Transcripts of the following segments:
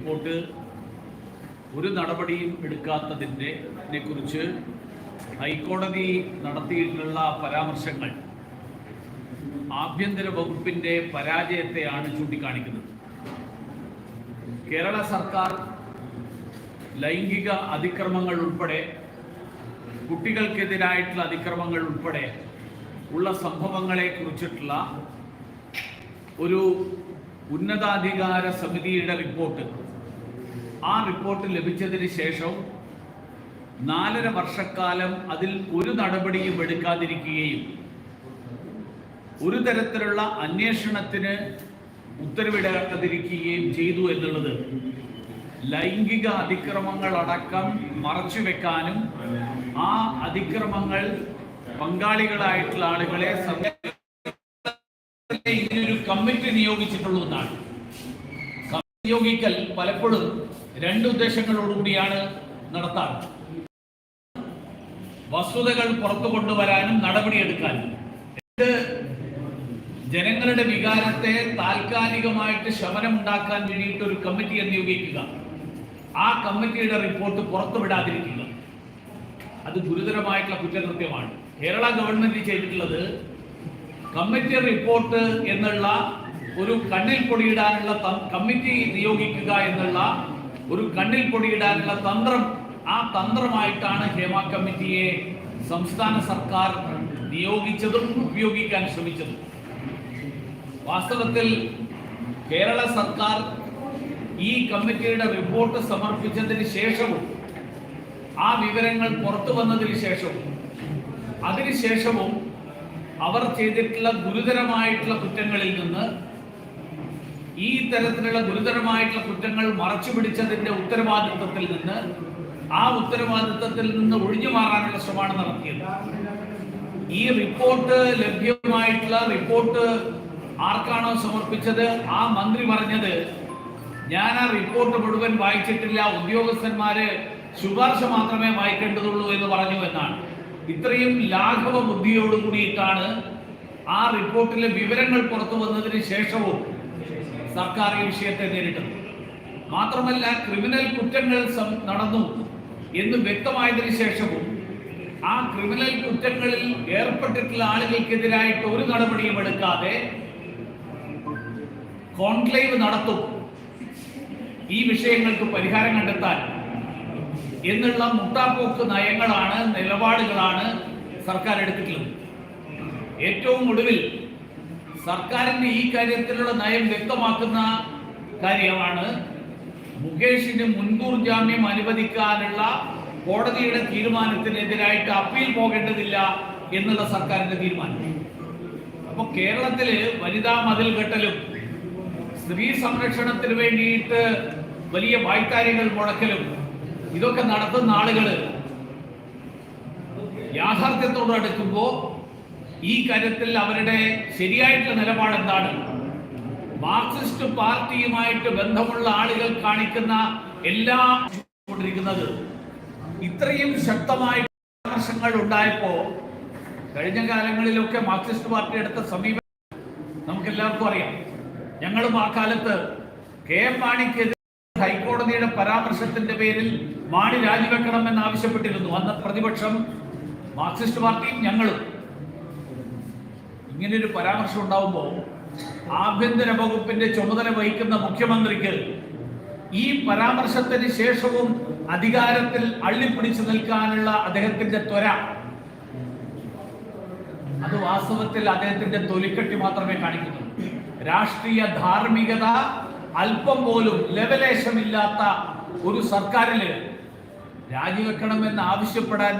Report ഒരു നടപടിയും എടുക്കാത്തതിന്റെ കുറിച്ച് ഹൈക്കോടതി നടത്തിയിട്ടുള്ള പരാമർശങ്ങൾ ആഭ്യന്തര വകുപ്പിന്റെ പരാജയത്തെയാണ് ചൂണ്ടിക്കാണിക്കുന്നത്. കേരള സർക്കാർ ലൈംഗിക അതിക്രമങ്ങൾ ഉൾപ്പെടെ കുട്ടികൾക്കെതിരായിട്ടുള്ള അതിക്രമങ്ങൾ ഉൾപ്പെടെ ഉള്ള സംഭവങ്ങളെ കുറിച്ചിട്ടുള്ള ഒരു ഉന്നതാധികാര സമിതിയുടെ റിപ്പോർട്ട് ആ റിപ്പോർട്ട് ലഭിച്ചതിന് ശേഷം നാലര വർഷക്കാലം അതിൽ ഒരു നടപടിയും എടുക്കാതിരിക്കുകയും ഒരു തരത്തിലുള്ള അന്വേഷണത്തിന് ഉത്തരവിടാതിരിക്കുകയും ചെയ്തു എന്നുള്ളത് ലൈംഗിക അതിക്രമങ്ങൾ അടക്കം മറച്ചുവെക്കാനും ആ അതിക്രമങ്ങൾ പങ്കാളികളായിട്ടുള്ള ആളുകളെ ഇതിനൊരു കമ്മിറ്റി നിയോഗിച്ചിട്ടുള്ളതാണ് നിയോഗിക്കൽ പലപ്പോഴും രണ്ട് ഉദ്ദേശങ്ങളോടുകൂടിയാണ് നടത്താറ്. വസ്തുതകൾ പുറത്തു കൊണ്ടുവരാനും നടപടിയെടുക്കാനും. ഇത് ജനങ്ങളുടെ വികാരത്തെ താൽക്കാലികമായിട്ട് ശമനമുണ്ടാക്കാൻ വേണ്ടിയിട്ട് ഒരു കമ്മിറ്റിയെ നിയോഗിക്കുക. ആ കമ്മിറ്റിയുടെ റിപ്പോർട്ട് പുറത്തുവിടാതിരിക്കുക. അത് ഗുരുതരമായിട്ടുള്ള കുറ്റകൃത്യമാണ്. കേരള ഗവൺമെന്റ് ചെയ്തിട്ടുള്ളത് കമ്മിറ്റി റിപ്പോർട്ട് എന്നുള്ള ഒരു കണ്ണിൽ പൊടിയിടാനുള്ള കമ്മിറ്റി നിയോഗിക്കുക എന്നുള്ള ഒരു കണ്ണിൽ പൊടിയിടാനുള്ള തന്ത്രം. ആ തന്ത്രമായിട്ടാണ് ഹേമ കമ്മിറ്റിയെ സംസ്ഥാന സർക്കാർ നിയോഗിച്ചതും ഉപയോഗിക്കാൻ ശ്രമിച്ചതും. വാസ്തവത്തിൽ കേരള സർക്കാർ ഈ കമ്മിറ്റിയുടെ റിപ്പോർട്ട് സമർപ്പിച്ചതിന് ശേഷവും ആ വിവരങ്ങൾ പുറത്തു വന്നതിന് ശേഷവും അതിനുശേഷവും അവർ ചെയ്തിട്ടുള്ള ഗുരുതരമായിട്ടുള്ള കുറ്റങ്ങളിൽ നിന്ന് ഈ തരത്തിലുള്ള ഗുരുതരമായിട്ടുള്ള കുറ്റങ്ങൾ മറച്ചു പിടിച്ചതിന്റെ ഉത്തരവാദിത്വത്തിൽ നിന്ന് ആ ഉത്തരവാദിത്വത്തിൽ നിന്ന് ഒഴിഞ്ഞു മാറാനുള്ള ശ്രമമാണ് നടത്തിയത്. ഈ റിപ്പോർട്ട് ലഭ്യമായിട്ടുള്ള റിപ്പോർട്ട് ആർക്കാണോ സമർപ്പിച്ചത്? ആ മന്ത്രി പറഞ്ഞത് ഞാൻ ആ റിപ്പോർട്ട് മുഴുവൻ വായിച്ചിട്ടില്ല. ഉദ്യോഗസ്ഥന്മാര് ശുപാർശ മാത്രമേ വായിക്കേണ്ടതുള്ളൂ എന്ന് പറഞ്ഞു എന്നാണ്. ഇത്രയും ലാഘവ ബുദ്ധിയോടുകൂടിയിട്ടാണ് ആ റിപ്പോർട്ടിലെ വിവരങ്ങൾ പുറത്തു വന്നതിന് ശേഷവും സർക്കാർ ഈ വിഷയത്തെ നേരിട്ടത്. മാത്രമല്ല ക്രിമിനൽ കുറ്റങ്ങൾ നടന്നു എന്ന് വ്യക്തമായതിനു ശേഷവും ആ ക്രിമിനൽ കുറ്റങ്ങളിൽ ഏർപ്പെട്ടിട്ടുള്ള ആളുകൾക്കെതിരായിട്ട് ഒരു നടപടിയും എടുക്കാതെ കോൺക്ലേവ് നടത്തും. ഈ വിഷയങ്ങൾക്ക് പരിഹാരം കണ്ടെത്താൻ എന്നുള്ള മുട്ടാപ്പോക്ക് നയങ്ങളാണ് നിലപാടുകളാണ് സർക്കാർ എടുത്തിട്ടുള്ളത്. ഏറ്റവും ഒടുവിൽ സർക്കാരിന്റെ ഈ കാര്യത്തിലുള്ള നയം വ്യക്തമാക്കുന്ന കാര്യമാണ് മുകേഷിന് മുൻകൂർ ജാമ്യം അനുവദിക്കാനുള്ള കോടതിയുടെ തീരുമാനത്തിനെതിരായിട്ട് അപ്പീൽ പോകേണ്ടതില്ല എന്നുള്ള സർക്കാരിന്റെ തീരുമാനം. അപ്പൊ കേരളത്തിൽ വനിതാ മതിൽ കെട്ടലും സ്ത്രീ സംരക്ഷണത്തിന് വേണ്ടിയിട്ട് വലിയ വായ്ക്കാര്യങ്ങൾ മുടക്കലും ഇതൊക്കെ നടത്തുന്ന ആളുകൾ യാഥാർത്ഥ്യത്തോട് അടുക്കുമ്പോ ഈ കാര്യത്തിൽ അവരുടെ ശരിയായിട്ടുള്ള നിലപാട് എന്താണ്? മാർക്സിസ്റ്റ് പാർട്ടിയുമായിട്ട് ബന്ധമുള്ള ആളുകൾ കാണിക്കുന്ന എല്ലാ കൊണ്ടിരിക്കുന്നത്. ഇത്രയും ശക്തമായ പരാമർശങ്ങൾ ഉണ്ടായപ്പോ കഴിഞ്ഞ കാലങ്ങളിലൊക്കെ മാർക്സിസ്റ്റ് പാർട്ടി എടുത്ത സമീപനം നമുക്ക് എല്ലാവർക്കും അറിയാം. ഞങ്ങളും ആ കാലത്ത് കെ എം മാണിക്കെതിരെ ഹൈക്കോടതിയുടെ പരാമർശത്തിന്റെ പേരിൽ മാണി രാജിവെക്കണമെന്ന് ആവശ്യപ്പെട്ടിരുന്നു. അന്ന് പ്രതിപക്ഷം മാർക്സിസ്റ്റ് പാർട്ടിയും ഞങ്ങളും ഇങ്ങനെ ഒരു പരാമർശം ഉണ്ടാവുമ്പോൾ ആഭ്യന്തര വകുപ്പിന്റെ ചുമതല വഹിക്കുന്ന മുഖ്യമന്ത്രിക്ക് ഈ പരാമർശത്തിന് ശേഷവും അധികാരത്തിൽ അള്ളിപ്പിടിച്ചു നിൽക്കാനുള്ള അദ്ദേഹത്തിന്റെ ത്വര. അത് വാസ്തവത്തിൽ അദ്ദേഹത്തിന്റെ തൊലിക്കെട്ടി മാത്രമേ കാണിക്കുന്നു രാഷ്ട്രീയ ധാർമ്മികത അല്പം പോലും ലവലേശമില്ലാത്ത ഒരു സർക്കാരിൽ രാജിവെക്കണമെന്ന് ആവശ്യപ്പെടാൻ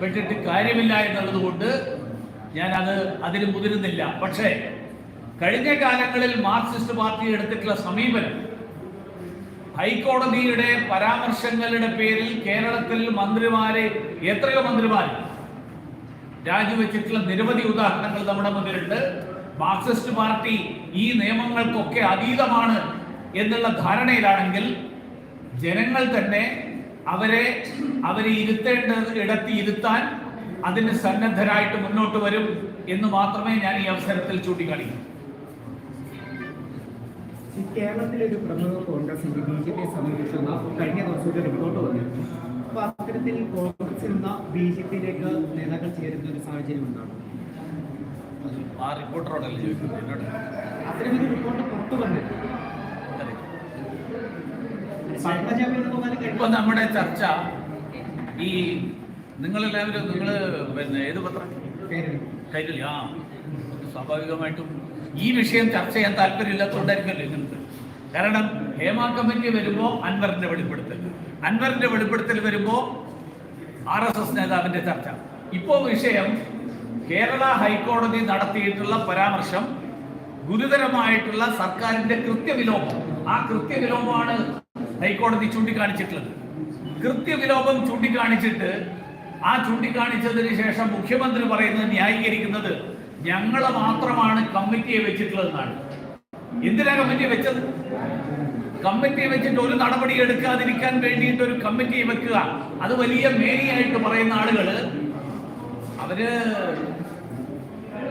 പെട്ടിട്ട് കാര്യമില്ല എന്നുള്ളത് കൊണ്ട് ഞാൻ അത് അതിന് മുതിരുന്നില്ല. പക്ഷേ കഴിഞ്ഞ കാലങ്ങളിൽ മാർക്സിസ്റ്റ് പാർട്ടി എടുത്തിട്ടുള്ള സമീപനം ഹൈക്കോടതിയുടെ പരാമർശങ്ങളുടെ പേരിൽ കേരളത്തിൽ മന്ത്രിമാരെ എത്രയോ മന്ത്രിമാർ രാജിവെച്ചിട്ടുള്ള നിരവധി ഉദാഹരണങ്ങൾ നമ്മുടെ മുന്നിലുണ്ട്. മാർക്സിസ്റ്റ് പാർട്ടി ഈ നിയമങ്ങൾക്കൊക്കെ അതീതമാണ് എന്നുള്ള ധാരണയിലാണെങ്കിൽ ജനങ്ങൾ തന്നെ അവരെ അവരെ ഇരുത്തേണ്ട ഇടത്തി ഇരുത്താൻ അതിന് സന്നദ്ധരായിട്ട് മുന്നോട്ട് വരും എന്ന് മാത്രമേ ഞാൻ ഈ അവസരത്തിൽ ചൂണ്ടിക്കാണിക്കൂ. കേരളത്തിലെ ഒരു പ്രമുഖ കോൺഗ്രസ് ബി ജെ പിയെ സമീപിച്ചെന്ന കഴിഞ്ഞ ദിവസം ഒരു റിപ്പോർട്ട് വന്നിരുന്നു അപ്പൊ അത്തരത്തിൽ കോൺഗ്രസിൽ നിന്ന് ബി ജെ പിയിലേക്ക് നേതാക്കൾ ചേരുന്ന ഒരു സാഹചര്യം ഉണ്ടാകും. ആ റിപ്പോർട്ടറോടല്ലേ ചോദിക്കുന്നത്? അത്തരമൊരു റിപ്പോർട്ട് പുറത്തു വന്നിരുന്നു ഇപ്പൊ നമ്മുടെ ചർച്ച ഈ നിങ്ങളെല്ലാവരും നിങ്ങൾ പിന്നെ ഏത് പത്രം? കൈരളി. ആ. സ്വാഭാവികമായിട്ടും ഈ വിഷയം ചർച്ച ചെയ്യാൻ താല്പര്യമില്ലാത്തതുകൊണ്ടായിരിക്കുമല്ലോ നിങ്ങൾക്ക് കാരണം ഹേമ കമ്മിറ്റി വരുമ്പോൾ അൻവറിന്റെ വെളിപ്പെടുത്തൽ. അൻവറിന്റെ വെളിപ്പെടുത്തൽ വരുമ്പോൾ ആർ എസ് എസ് നേതാവിന്റെ ചർച്ച. ഇപ്പോ വിഷയം കേരള ഹൈക്കോടതി നടത്തിയിട്ടുള്ള പരാമർശം ഗുരുതരമായിട്ടുള്ള സർക്കാരിന്റെ കൃത്യവിലോപം. ആ കൃത്യവിലോപമാണ് ഹൈക്കോടതി ചൂണ്ടിക്കാണിച്ചിട്ടുള്ളത്. കൃത്യവിലോപം ചൂണ്ടിക്കാണിച്ചിട്ട് ആ ചൂണ്ടിക്കാണിച്ചതിന് ശേഷം മുഖ്യമന്ത്രി പറയുന്നത് ന്യായീകരിക്കുന്നത് ഞങ്ങളെ മാത്രമാണ് കമ്മിറ്റിയെ വെച്ചിട്ടുള്ളതെന്നാണ്. എന്തിനാ കമ്മിറ്റി വെച്ചത്? കമ്മിറ്റി വെച്ചിട്ട് ഒരു നടപടി എടുക്കാതിരിക്കാൻ വേണ്ടിയിട്ട് ഒരു കമ്മിറ്റി വെക്കുക. അത് വലിയ മേനിയായിട്ട് പറയുന്ന ആളുകൾ അവർ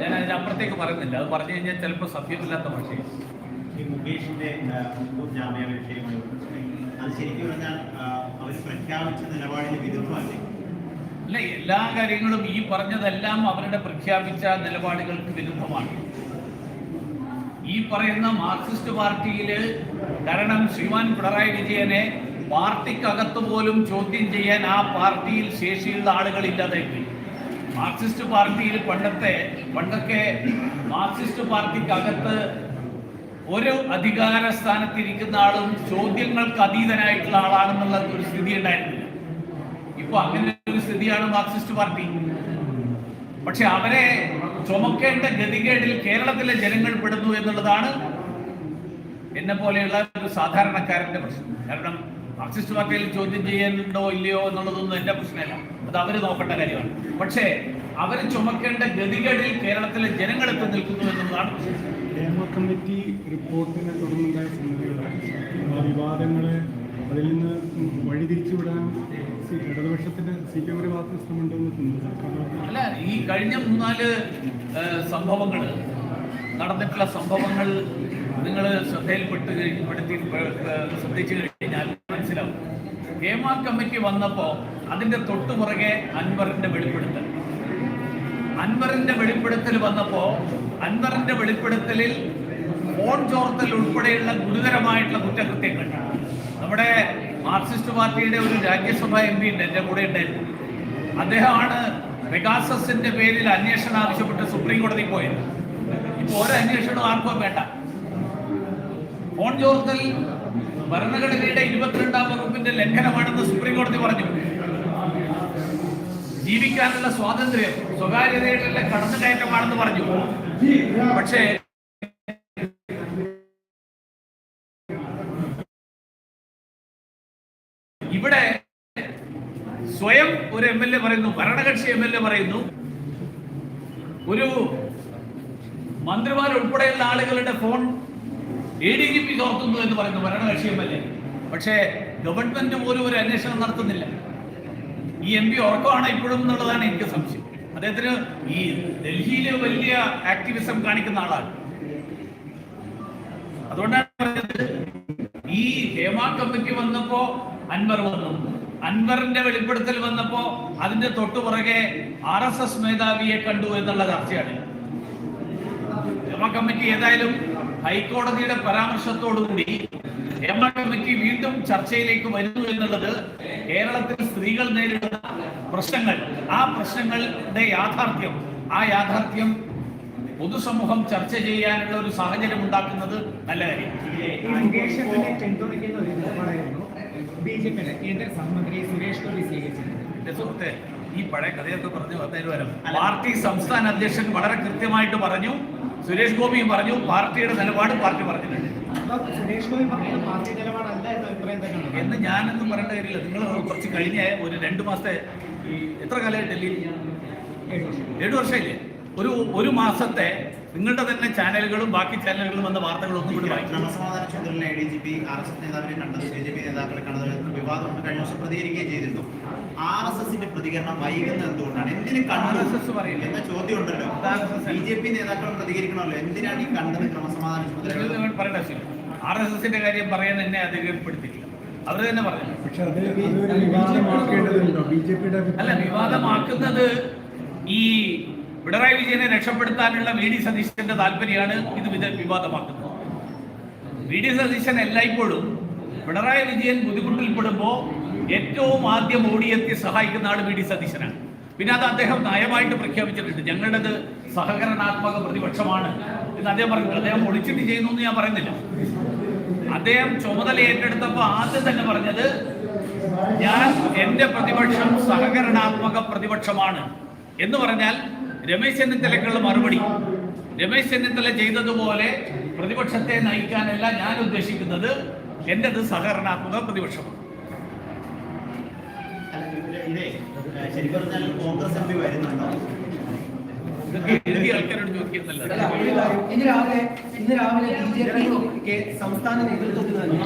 ഞാൻ അപ്പുറത്തേക്ക് പറയുന്നില്ല. അത് പറഞ്ഞു കഴിഞ്ഞാൽ ചിലപ്പോൾ സത്യമില്ലാത്ത പക്ഷേ ഈ അത് ശരിക്കും പറഞ്ഞാൽ അവർ പ്രഖ്യാപിച്ച നിലപാടിന് വിരുദ്ധമല്ലേ? അല്ല എല്ലാ കാര്യങ്ങളും ഈ പറഞ്ഞതെല്ലാം അവരുടെ പ്രഖ്യാപിച്ച നിലപാടുകൾക്ക് വിരുദ്ധമാണ്. ഈ പറയുന്ന മാർക്സിസ്റ്റ് പാർട്ടിയിൽ കാരണം ശ്രീമാൻ പിണറായി വിജയനെ പാർട്ടിക്കകത്ത് പോലും ചോദ്യം ചെയ്യാൻ ആ പാർട്ടിയിൽ ശേഷിയുള്ള ആളുകൾ ഇല്ലാതായി മാർക്സിസ്റ്റ് പാർട്ടിയിൽ പണ്ടത്തെ പണ്ടൊക്കെ മാർക്സിസ്റ്റ് പാർട്ടിക്കകത്ത് ഒരു അധികാര സ്ഥാനത്തിരിക്കുന്ന ആളും ചോദ്യങ്ങൾക്ക് അതീതനായിട്ടുള്ള ആളാണെന്നുള്ള ഒരു സ്ഥിതി ഉണ്ടായിരുന്നില്ല. ഇപ്പൊ അങ്ങനെ സ്ഥിതിയാണ് മാർക്സിസ്റ്റ് പാർട്ടി. പക്ഷെ അവരെ ചുമക്കേണ്ട ഗതികേടിൽ കേരളത്തിലെ ജനങ്ങൾ പെടുന്നു എന്നുള്ളതാണ് എന്നെ പോലെയുള്ള ഒരു സാധാരണക്കാരന്റെ പ്രശ്നം. കാരണം മാർക്സിസ്റ്റ് പാർട്ടിയിൽ ചോദ്യം ചെയ്യുന്നുണ്ടോ ഇല്ലയോ എന്നുള്ളതൊന്നും എന്റെ പ്രശ്നമല്ല. അത് അവർ നോക്കേണ്ട കാര്യമാണ്. പക്ഷേ അവർ ചുമക്കേണ്ട ഗതികേടിൽ കേരളത്തിലെ ജനങ്ങൾ എത്തി നിൽക്കുന്നു എന്നുള്ളതാണ് കമ്മിറ്റി റിപ്പോർട്ടിനെ തുടർന്നുണ്ടായ വിവാദങ്ങളെ അതിൽ നിന്ന് വഴിതിരിച്ചുവിടാൻ വിടാൻ ഇടതുപക്ഷത്തിന്റെ സി പി എമ്മിന്റെ ഭാഗത്ത് ശ്രമമുണ്ടെന്ന് അല്ല ഈ കഴിഞ്ഞ മൂന്നാൽ സംഭവങ്ങൾ നടന്നിട്ടുള്ള സംഭവങ്ങൾ നിങ്ങൾ ശ്രദ്ധയിൽപ്പെട്ട് പെടുത്തി ശ്രദ്ധിച്ചു കഴിഞ്ഞാൽ മനസ്സിലാവും. ഹേമ കമ്മിറ്റി വന്നപ്പോൾ അതിന്റെ തൊട്ടു പുറകെ അൻവറിന്റെ വെളിപ്പെടുത്തൽ. അൻവറിന്റെ വെളിപ്പെടുത്തൽ വന്നപ്പോ അൻവറിന്റെ വെളിപ്പെടുത്തലിൽ ഫോൺ ചോർത്തൽ ഉൾപ്പെടെയുള്ള ഗുരുതരമായിട്ടുള്ള കുറ്റകൃത്യങ്ങൾ. നമ്മുടെ മാർക്സിസ്റ്റ് പാർട്ടിയുടെ ഒരു രാജ്യസഭാ എം പി ഉണ്ട് എന്റെ കൂടെ ഉണ്ടായിരുന്നു. അദ്ദേഹമാണ് പെഗാസസിന്റെ പേരിൽ അന്വേഷണം ആവശ്യപ്പെട്ട് സുപ്രീം കോടതി പോയത്. ഇപ്പൊ ഒരു അന്വേഷണം ആർക്കും വേണ്ട. ഫോൺ ചോർത്തൽ ഭരണഘടനയുടെ ഇരുപത്തിരണ്ടാം വകുപ്പിന്റെ ലംഘനമാണെന്ന് സുപ്രീം കോടതി പറഞ്ഞു. ജീവിക്കാനുള്ള സ്വാതന്ത്ര്യം സ്വകാര്യതയുടെ കടന്നുകയറ്റമാണെന്ന് പറഞ്ഞു. പക്ഷേ ഇവിടെ സ്വയം ഒരു എം എൽ എ പറയുന്നു ഭരണകക്ഷി എം എൽ എ പറയുന്നു. ഒരു മന്ത്രിമാർ ഉൾപ്പെടെയുള്ള ആളുകളുടെ phone A D G P ചോർത്തുന്നു എന്ന് പറയുന്നു ഭരണകക്ഷി എം എൽ എ. പക്ഷേ ഗവൺമെന്റ് പോലും ഒരു അന്വേഷണം നടത്തുന്നില്ല. ഈ എം പി ഉറക്കമാണ് ഇപ്പോഴും എന്നുള്ളതാണ് എനിക്ക് സംശയം. അദ്ദേഹത്തിന് ഈ ഡൽഹിയിലെ വലിയ ആക്ടിവിസം കാണിക്കുന്ന ആളാണ്. അതുകൊണ്ടാണ് ഈ ഹേമ കമ്മിറ്റി വന്നപ്പോ അൻവർ വന്നു. അൻവറിന്റെ വെളിപ്പെടുത്തൽ വന്നപ്പോ അതിന്റെ തൊട്ടു പുറകെ ആർ എസ് എസ് മേധാവിയെ കണ്ടു എന്നുള്ള ചർച്ചയാണ്. ഹേമ കമ്മിറ്റി ഏതായാലും ഹൈക്കോടതിയുടെ പരാമർശത്തോടുകൂടി ഹേമ കമ്മിറ്റി വീണ്ടും ചർച്ചയിലേക്ക് വരുന്നു എന്നുള്ളത് കേരളത്തിൽ സ്ത്രീകൾ നേരിടുന്ന പ്രശ്നങ്ങൾ. ആ പ്രശ്നങ്ങളുടെ യാഥാർത്ഥ്യം ആ യാഥാർത്ഥ്യം പൊതുസമൂഹം ചർച്ച ചെയ്യാനുള്ള ഒരു സാഹചര്യം ഉണ്ടാക്കുന്നത് നല്ല കാര്യം പിയുടെ കേന്ദ്ര സഹമന്ത്രി സുരേഷ് ഗോപി സ്വീകരിച്ചിട്ടുണ്ട്. എന്റെ സുഹൃത്തെ ഈ പഴയ കഥയൊക്കെ പറഞ്ഞു വന്നതിന് വരും പാർട്ടി സംസ്ഥാന അധ്യക്ഷൻ വളരെ കൃത്യമായിട്ട് പറഞ്ഞു സുരേഷ് ഗോപിയും പറഞ്ഞു പാർട്ടിയുടെ നിലപാട് പാർട്ടി പറഞ്ഞിട്ടുണ്ട്. എന്ന ഞാനൊന്നും പറയേണ്ട കാര്യമില്ല. നിങ്ങൾ കുറച്ച് കഴിഞ്ഞ ഒരു രണ്ട് മാസത്തെ ഈ എത്ര കാലമായി ഡൽഹിയിൽ? ഏഴ് വർഷം. ഏഴു വർഷമില്ലേ? ഒരു ഒരു മാസത്തെ നിങ്ങളുടെ തന്നെ ചാനലുകളും ബാക്കി ചാനലുകളും വന്ന വാർത്തകളൊന്നും കൂടി വായിക്കണം ക്രമസമാധാന ചുമതല A D G P R S S നേതാവിനെ കണ്ടത് ബി ജെ പി നേതാക്കളെ കണ്ടത് വിവാദം കഴിഞ്ഞ ദിവസം പ്രതികരിക്കുകയും ചെയ്തിരുന്നു. ആർ എസ് എസിന്റെ പ്രതികരണം വൈകുന്നത് എന്തുകൊണ്ടാണ്? എന്തിനു കണ്ടത് എസ് പറയില്ല. എന്ന ചോദ്യം ഉണ്ടല്ലോ ബി ജെ പി നേതാക്കൾ പ്രതികരിക്കണമല്ലോ. എന്തിനാണ് ഈ കണ്ടത് ക്രമസമാധാന ചുമതല പറയേണ്ട ആവശ്യമില്ല. ആർ എസ് എസിന്റെ കാര്യം പറയാൻ എന്നെ അധികപ്പെടുത്തിയില്ല അവർ തന്നെ പറഞ്ഞു പക്ഷെ അല്ല വിവാദമാക്കുന്നത് ഈ പിണറായി വിജയനെ രക്ഷപ്പെടുത്താനുള്ള വി ഡി സതീശന്റെ താല്പര്യമാണ് ഇത് വിധ വിവാദമാക്കുന്നത്. വി ഡി സതീശൻ എല്ലായ്പ്പോഴും പിണറായി വിജയൻ ബുദ്ധിമുട്ടിൽപ്പെടുമ്പോൾ ഏറ്റവും ആദ്യം ഓടിയെത്തി സഹായിക്കുന്ന ആൾ വി ഡി സതീശനാണ്. പിന്നെ അത് അദ്ദേഹം നയമായിട്ട് പ്രഖ്യാപിച്ചിട്ടുണ്ട്. ഞങ്ങളുടേത് സഹകരണാത്മക പ്രതിപക്ഷമാണ് എന്ന് അദ്ദേഹം പറഞ്ഞു. അദ്ദേഹം ഒളിച്ചിട്ട് ചെയ്യുന്നു എന്ന് ഞാൻ പറയുന്നില്ല. അദ്ദേഹം ചുമതല ഏറ്റെടുത്തപ്പോൾ ആദ്യം തന്നെ പറഞ്ഞത് ഞാൻ എന്റെ പ്രതിപക്ഷം സഹകരണാത്മക പ്രതിപക്ഷമാണ് എന്ന് പറഞ്ഞാൽ രമേശ് ചെന്നിത്തലക്കുള്ള മറുപടി. രമേശ് ചെന്നിത്തല ചെയ്തതുപോലെ പ്രതിപക്ഷത്തെ നയിക്കാനല്ല ഞാൻ ഉദ്ദേശിക്കുന്നത്. എന്റേത് സഹകരണാത്മക പ്രതിപക്ഷമാണ്. ഇന്ന് രാവിലെ ഇന്ന് രാവിലെ ബി ജെ പി സംസ്ഥാന നേതൃത്വത്തിൽ നിന്ന്